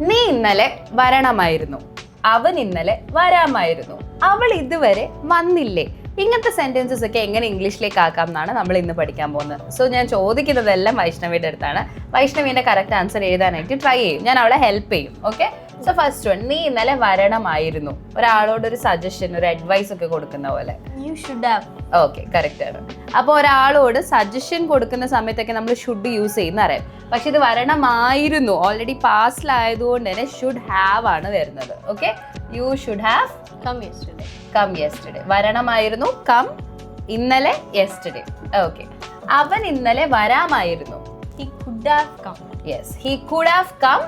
നീ ഇന്നലെ വരണമായിരുന്നു. അവൻ ഇന്നലെ വരാമായിരുന്നു. അവൾ ഇതുവരെ വന്നില്ലേ? ഇങ്ങനത്തെ സെന്റൻസസ് ഒക്കെ എങ്ങനെ ഇംഗ്ലീഷിലേക്ക് ആക്കാം എന്നാണ് നമ്മൾ ഇന്ന് പഠിക്കാൻ പോകുന്നത്. സോ ഞാൻ ചോദിക്കുന്നതെല്ലാം വൈഷ്ണവിയുടെ അടുത്താണ്. വൈഷ്ണവിന്റെ കറക്റ്റ് ആൻസർ എഴുതാനായിട്ട് ട്രൈ ചെയ്യും. ഞാൻ അവളെ ഹെൽപ്പ് ചെയ്യും. ഓക്കെ സോ ഫസ്റ്റ് വൺ നീ ഇന്നലെ വരണമായിരുന്നു. ഒരാളോട് ഒരു സജഷൻ ഒരു അഡ്വൈസ് ഒക്കെ കൊടുക്കുന്ന പോലെ. You should have okay correct ആണ്. അപ്പോൾ ഒരാളോട് സജഷൻ കൊടുക്കുന്ന സമയത്തൊക്കെ നമ്മൾ ഷുഡ് യൂസ് ചെയ്യുന്ന അറിയാം. പക്ഷെ ഇത് വരണമായിരുന്നു. ഓൾറെഡി പാസ്റ്റിലായതുകൊണ്ട് തന്നെ ഷുഡ് ഹാവ് ആണ് വരുന്നത്. Okay you should have come yesterday. Come yesterday വരണമായിരുന്നു come ഇന്നലെ യെസ്റ്റർഡേ ഓക്കെ അവൻ ഇന്നലെ വരാമായിരുന്നു. He could have come. Yes he could have come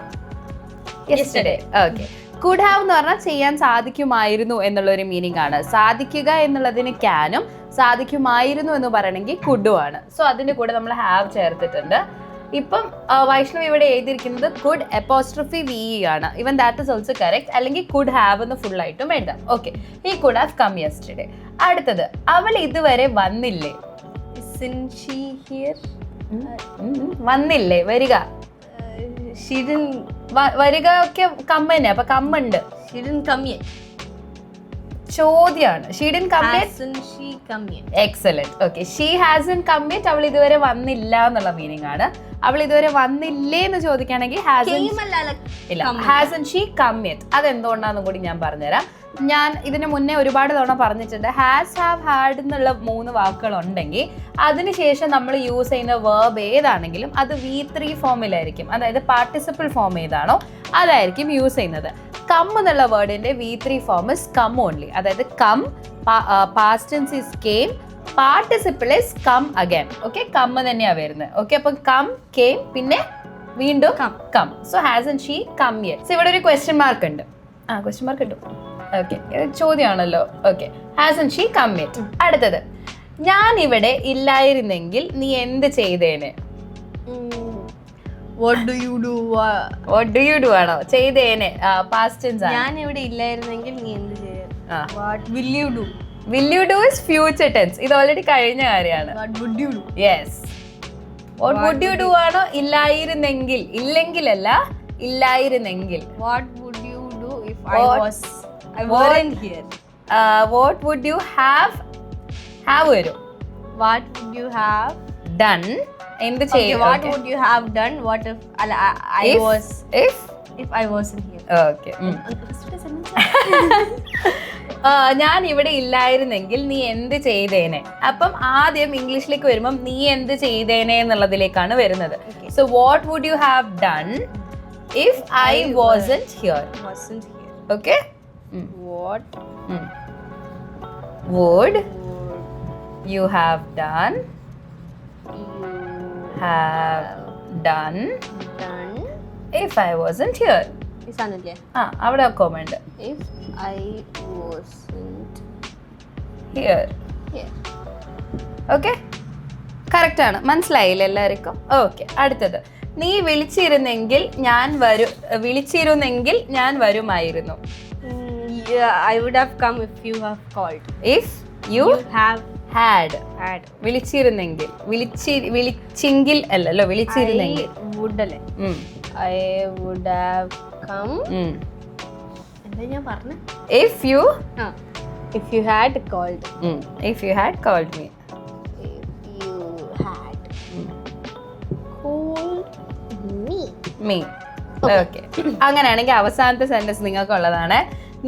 yesterday okay could have എന്ന് പറഞ്ഞാൽ ചെയ്യാൻ സാധിക്കുമായിരുന്നു എന്നുള്ള ഒരു മീനിങ് ആണ്. സാധിക്കുക എന്നുള്ളതിന് ക്യാനും സാധിക്കുമായിരുന്നു എന്ന് പറയണമെങ്കിൽ കുഡും ആണ്. സോ അതിന്റെ കൂടെ നമ്മൾ ഹാവ് ചേർത്തിട്ടുണ്ട്. ഇപ്പം വൈഷ്ണവ് ഇവിടെ എഴുതിയിരിക്കുന്നത് കുഡ് എപ്പോസ്ട്രഫി വി ആണ്. Even that is also correct അല്ലെങ്കിൽ കുഡ് ഹാവ് എന്ന് ഫുൾ ആയിട്ടും വേണ്ട ഓക്കെ ഈ കുഡ് ഹാവ് കം യെസ്റ്റർഡേ അടുത്തത് അവൾ ഇതുവരെ വന്നില്ലേ? വന്നില്ലേ? വരിക. വരിക ഒക്കെ കമ്മന്നെ. അപ്പൊ കമ്മുണ്ട്. She ചോദ്യമാണ് she didn't come yet Hasn't she excellent okay she hasn't come yet അവൾ ഇതുവരെ വന്നില്ല എന്നുള്ള മീനിങ് ആണ്. അവൾ ഇതുവരെ വന്നില്ലേ എന്ന് ചോദിക്കുകയാണെങ്കിൽ ഹാസൻ ഇല്ല. ഹാസൻ ഷീ കമ്മിറ്റ് അതെന്തുകൊണ്ടാണെന്നും കൂടി ഞാൻ പറഞ്ഞുതരാം. ഞാൻ ഇതിന് മുന്നേ ഒരുപാട് തവണ പറഞ്ഞിട്ടുണ്ട് ഹാസ് ഹാവ് ഹാഡ് എന്നുള്ള മൂന്ന് വാക്കുകൾ ഉണ്ടെങ്കിൽ അതിനുശേഷം നമ്മൾ യൂസ് ചെയ്യുന്ന വേർബ് ഏതാണെങ്കിലും അത് വി ത്രീ ഫോമിലായിരിക്കും അതായത് പാർട്ടിസിപ്പിൾ ഫോം ഏതാണോ അതായിരിക്കും യൂസ് ചെയ്യുന്നത്. കം എന്നുള്ള വേർഡിന്റെ V three form is come only അതായത് come past tense is came participle is come again okay come തന്നെയാണ് വരുന്നത്. ഓക്കെ അപ്പം കം കെയിം പിന്നെ വീണ്ടും come. Come. So has and she come yet so ഇവിടെ ഒരു ക്വസ്റ്റ്യൻ മാർക്ക് ഉണ്ട്. ആ ക്വസ്റ്റ്യൻ മാർക്ക് ഉണ്ട്. Okay ചോദ്യമാണല്ലോ okay has and she come yet അടുത്തത് ഞാൻ ഇവിടെ ഇല്ലായിരുന്നെങ്കിൽ നീ എന്ത് ചെയ്തേനെ? വാട്ട് ഡു യു ഡു ആണോ? ചെയ്തേനെ പാസ്റ്റ് ടെൻസ് ഞാൻ ഇവിടെ ഇല്ലായിരുന്നെങ്കിൽ നീ എന്ത് ചെയ്യും? What will you do will you do is future tense ഇത് ഓൾറെഡി കഴിഞ്ഞ കാര്യമാണ്. What would you do yes what would you do ആണോ? ഇല്ലായിരുന്നെങ്കിൽ. ഇല്ലെങ്കിലല്ല ഇല്ലായിരുന്നെങ്കിൽ. What would you do if I What- was what- wasn't here what would you have have വരും. What would you have? Done എന്ത് ചെയ്യും? what would you have done? What if I, I, I was if if I wasn't here. Okay ഞാൻ ഇവിടെ ഇല്ലായിരുന്നെങ്കിൽ നീ എന്ത് ചെയ്തേനെ? അപ്പം ആദ്യം ഇംഗ്ലീഷിലേക്ക് വരുമ്പം നീ എന്ത് ചെയ്തേനെ എന്നുള്ളതിലേക്കാണ് വരുന്നത്. Okay. So what would you have done if I I wasn't here wasn't here. Okay what? Would would you have done have done done. If I wasn't ഇസാനല്ലേ ആ അവിടെ കോമണ്ട് if I wasn't here here. Okay correct ആണ്. മനസ്സിലായില്ല എല്ലാവർക്കും? Okay അടുത്തത്. നീ വിളിച്ചിരുന്നെങ്കിൽ ഞാൻ വരും വിളിച്ചിരുന്നെങ്കിൽ ഞാൻ വരുമായിരുന്നു. Mm, yeah I would have come if you have called If you you have had had വിളിച്ചിരുന്നെങ്കിൽ വിളിച്ചി വിളിച്ചെങ്കിൽ അല്ലല്ലോ വിളിച്ചിരുന്നെങ്കിൽ I would അല്ലേ I would have come. എന്താ ഞാൻ പറഞ്ഞു if you ആ if you had called ഉം, if you had called me if you had called me me okay അങ്ങനെയാണെങ്കിൽ അവസാനത്തെ സെന്റൻസ് നിങ്ങൾക്കുള്ളതാണ്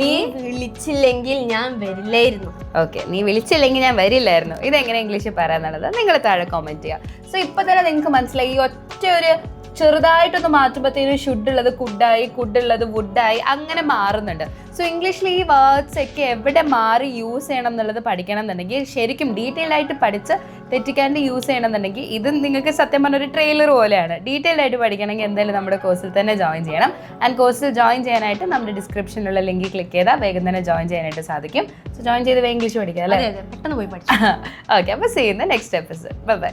നീ വിളിച്ചില്ലെങ്കിൽ ഞാൻ വരില്ലായിരുന്നു. ഓക്കെ നീ വിളിച്ചില്ലെങ്കിൽ ഞാൻ വരില്ലായിരുന്നു. ഇതെങ്ങനെ ഇംഗ്ലീഷിൽ പറയാന്നുള്ളത് നിങ്ങൾ താഴെ കോമെന്റ് ചെയ്യുക. സോ ഇപ്പൊ തന്നെ നിങ്ങൾക്ക് മനസ്സിലായി ഒറ്റ ഒരു ചെറുതായിട്ടൊന്ന് മാറ്റുമ്പോഴത്തേനും ഷുഡ് ഉള്ളത് കുഡായി കുഡ് ഉള്ളത് വുഡായി അങ്ങനെ മാറുന്നുണ്ട്. സോ ഇംഗ്ലീഷിൽ ഈ വേർഡ്സ് ഒക്കെ എവിടെ മാറി യൂസ് ചെയ്യണം എന്നുള്ളത് പഠിക്കണം എന്നുണ്ടെങ്കിൽ ശരിക്കും ഡീറ്റെയിൽ ആയിട്ട് പഠിച്ച് തെറ്റിക്കാണ്ട് യൂസ് ചെയ്യണം എന്നുണ്ടെങ്കിൽ ഇത് നിങ്ങൾക്ക് സത്യം പറഞ്ഞ ഒരു ട്രെയിലർ പോലെയാണ്. ഡീറ്റെയിൽ ആയിട്ട് പഠിക്കണമെങ്കിൽ എന്തായാലും നമ്മുടെ കോഴ്സിൽ തന്നെ ജോയിൻ ചെയ്യണം. ആൻഡ് കോഴ്സിൽ ജോയിൻ ചെയ്യാനായിട്ട് നമ്മുടെ ഡിസ്ക്രിപ്ഷനിലുള്ള ലിങ്കിൽ ക്ലിക്ക് ചെയ്താൽ വേഗം തന്നെ ജോയിൻ ചെയ്യാനായിട്ട് സാധിക്കും. സോ ജോയിൻ ചെയ്ത് വേഗം ഇംഗ്ലീഷ് പഠിക്കാം അല്ലേ? പെട്ടെന്ന് പോയി പഠിക്കാം ഓക്കെ അപ്പോൾ see in the next episode bye bye